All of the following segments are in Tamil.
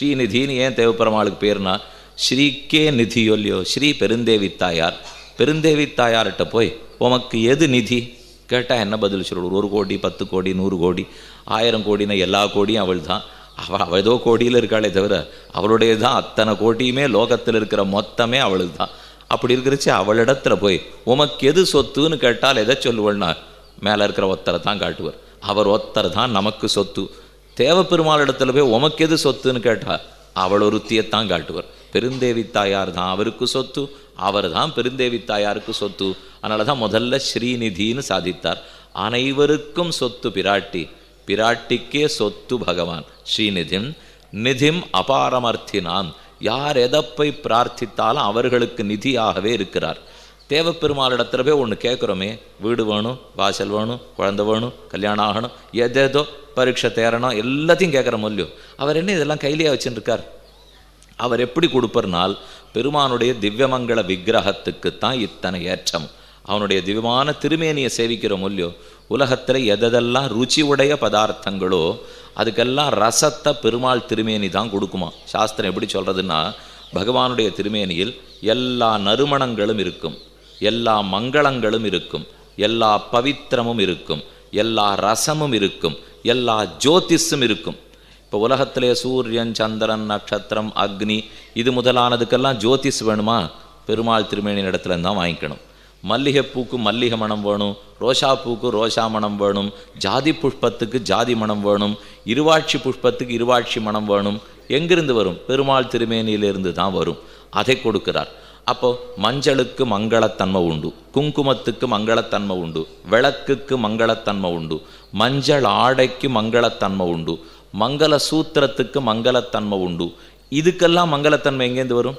ஸ்ரீநிதின்னு ஏன் தேவப்பெருமாளுக்கு பேர்னா ஸ்ரீக்கே கே நிதியொல்லியோ ஸ்ரீ பெருந்தேவி தாயார் பெருந்தேவி தாயார்கிட்ட போய் உமக்கு எது நிதி? கேட்டால் என்ன பதில் சொல்லுவார்? ஒரு கோடி பத்து கோடி நூறு கோடி ஆயிரம் கோடினா எல்லா கோடியும் அவள் தான் அவள் அவள் ஏதோ கோடியில் இருக்காளே தவிர அவளுடைய தான் அத்தனை கோடியுமே லோகத்தில் இருக்கிற மொத்தமே அவளுக்கு தான் அப்படி இருக்கிறச்சு அவளிடத்துல போய் உமக்கு எது சொத்துன்னு கேட்டால் எதை சொல்லுவள்னா மேலே இருக்கிற ஒத்தரை தான் காட்டுவார். அவர் ஒத்தர் தான் நமக்கு சொத்து. தேவப்பெருமாளிடத்துல போய் உமக்கு எது சொத்துன்னு கேட்டால் அவள் ஒருத்தியத்தான் காட்டுவார். பெருந்தேவி தாயார் தான் அவருக்கு சொத்து. அவர் தான் பெருந்தேவி தாயாருக்கு சொத்து. அதனால தான் முதல்ல ஸ்ரீநிதின்னு சாதித்தார். அனைவருக்கும் சொத்து பிராட்டி. பிராட்டிக்கே சொத்து பகவான். ஸ்ரீநிதிம் நிதிம் அபாரமர்த்தினான். யார் எதப்பை பிரார்த்தித்தாலும் அவர்களுக்கு நிதியாகவே இருக்கிறார். தேவப்பெருமாளிடத்துல போய் ஒன்று கேட்குறோமே வீடு வேணும் வாசல் வேணும் குழந்த வேணும் கல்யாணம் ஆகணும் எதேதோ பரீட்சை தேரணும் எல்லாத்தையும் கேட்குற மொழியும் அவர் என்ன இதெல்லாம் கையிலேயே வச்சுருக்கார்? அவர் எப்படி கொடுப்பர்னால் பெருமானுடைய திவ்யமங்கள விக்கிரகத்துக்குத்தான் இத்தனை ஏற்றம். அவனுடைய திவ்யமான திருமேனியை சேவிக்கிற மொழியோ உலகத்தில் எதெல்லாம் ருச்சி உடைய பதார்த்தங்களோ அதுக்கெல்லாம் ரசத்தை பெருமாள் திருமேனி தான் கொடுக்குமா? சாஸ்திரம் எப்படி சொல்கிறதுன்னா பகவானுடைய திருமேனியில் எல்லா நறுமணங்களும் இருக்கும். எல்லா மங்களங்களும் இருக்கும் எல்லா பவித்திரமும் இருக்கும் எல்லா ரசமும் இருக்கும் எல்லா ஜோதிஷும் இருக்கும். இப்போ உலகத்திலே சூரியன் சந்திரன் நட்சத்திரம் அக்னி இது முதலானதுக்கெல்லாம் ஜோதிஷ் வேணுமா? பெருமாள் திருமேனின் இடத்துல தான் வாங்கிக்கணும். மல்லிகைப்பூக்கு மல்லிகை மனம் வேணும் ரோஷா பூக்கு ரோஷா மனம் வேணும் ஜாதி புஷ்பத்துக்கு ஜாதி மனம் வேணும் இருவாட்சி புஷ்பத்துக்கு இருவாட்சி மனம் வேணும். எங்கிருந்து வரும்? பெருமாள் திருமேனியிலிருந்து தான் வரும். அதை கொடுக்கிறார். அப்போ மஞ்சளுக்கு மங்களத்தன்மை உண்டு குங்குமத்துக்கு மங்களத்தன்மை உண்டு விளக்குக்கு மங்களத்தன்மை உண்டு மஞ்சள் ஆடைக்கு மங்களத்தன்மை உண்டு மங்கள சூத்திரத்துக்கு மங்களத்தன்மை உண்டு. இதுக்கெல்லாம் மங்களத்தன்மை எங்கேருந்து வரும்?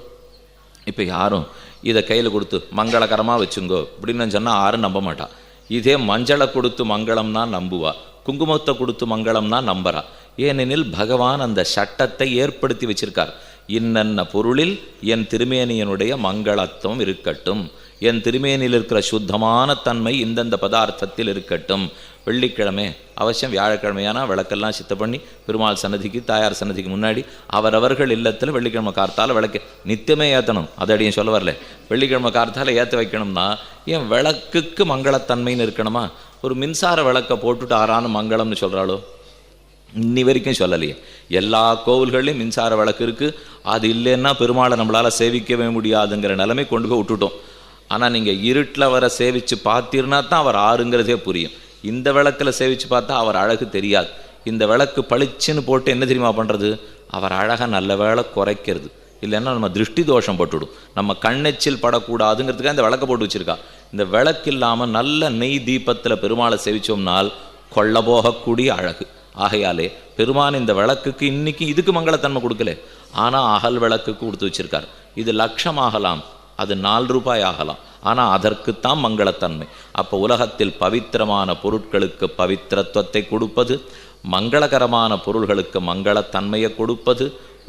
இப்போ யாரும் இதை கையில் கொடுத்து மங்களகரமாக வச்சுங்கோ அப்படின்னு சொன்னால் யாரும் நம்ப மாட்டான் இதே மஞ்சளை கொடுத்து மங்களம்னா நம்புவா குங்குமத்தை கொடுத்து மங்களம்னா நம்புறா. ஏனெனில் பகவான் அந்த சட்டத்தை ஏற்படுத்தி வச்சிருக்கார். இன்னென்ன பொருளில் என் திருமேனியனுடைய மங்களத்துவம் இருக்கட்டும். என் திருமேனியில் இருக்கிற சுத்தமான தன்மை இந்தந்த பதார்த்தத்தில் இருக்கட்டும். வெள்ளிக்கிழமை அவசியம் வியாழக்கிழமையானா விளக்கெல்லாம் சித்த பண்ணி பெருமாள் சன்னதிக்கு தாயார் சன்னதிக்கு முன்னாடி அவரவர்கள் இல்லத்தில் வெள்ளிக்கிழமை கார்த்தால் விளக்கு நித்தியமே ஏற்றணும் அதடியும் அடியும் சொல்ல வரல. வெள்ளிக்கிழமை கார்த்தால ஏற்ற வைக்கணும்னா ஏன் விளக்குக்கு மங்களத்தன்மைன்னு இருக்கணுமா? ஒரு மின்சார விளக்கை போட்டுட்டு ஆறான மங்களம்னு சொல்கிறாளோ இன்னி வரைக்கும் சொல்லலையே. எல்லா கோவில்கள்லையும் மின்சார விளக்கு இருக்குது அது இல்லைன்னா பெருமாளை நம்மளால் சேவிக்கவே முடியாதுங்கிற நிலைமை கொண்டு போய் விட்டுட்டோம். ஆனால் நீங்கள் இருட்டில் வர சேவித்து பார்த்தீர்னா தான் அவர் ஆறுங்கிறதே புரியும். இந்த விளக்கில் சேவித்து பார்த்தா அவர் அழகு தெரியாது. இந்த விளக்கு பளிச்சுன்னு போட்டு என்ன தெரியுமா பண்ணுறது அவர் அழகை நல்ல வேளை குறைக்கிறது. இல்லைன்னா நம்ம திருஷ்டி தோஷம் போட்டுவிடும். நம்ம கண்ணெச்சில் படக்கூடாதுங்கிறதுக்காக இந்த விளக்க போட்டு வச்சுருக்கா. இந்த விளக்கு இல்லாமல் நல்ல நெய் தீபத்தில் பெருமாளை சேவித்தோம்னால் கொள்ள போகக்கூடிய அழகு. ஆகையாலே பெருமான் இந்த விளக்குக்கு இன்னைக்கு இதுக்கு மங்களத்தன்மை கொடுக்கல. ஆனால் அகல் விளக்குக்கு கொடுத்து வச்சிருக்கார். இது லட்சம் ஆகலாம் அது நாலு ரூபாய் ஆகலாம். ஆனால் அதற்குத்தான் மங்களத்தன்மை. அப்போ உலகத்தில் பவித்திரமான பொருட்களுக்கு பவித்திரத்துவத்தை கொடுப்பது மங்களகரமான பொருள்களுக்கு மங்களத்தன்மையை கொடுப்பது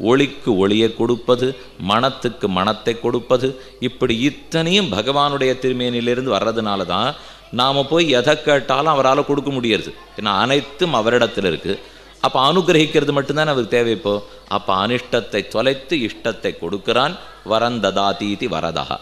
ஒளிக்கு ஒளியை கொடுப்பது மனத்துக்கு மனத்தை கொடுப்பது இப்படி இத்தனையும் பகவானுடைய திருமேனிலிருந்து வர்றதுனால தான் நாம் போய் எதை கேட்டாலும் அவரால் கொடுக்க முடியறது. ஏன்னா அனைத்தும் அவரிடத்தில் இருக்குது அப்போ அனுகிரகிக்கிறது மட்டும்தான் அவருக்கு தேவை இப்போ? அப்போ அனிஷ்டத்தை தொலைத்து இஷ்டத்தை கொடுக்கிறான். வரந்ததாதீதி வரதா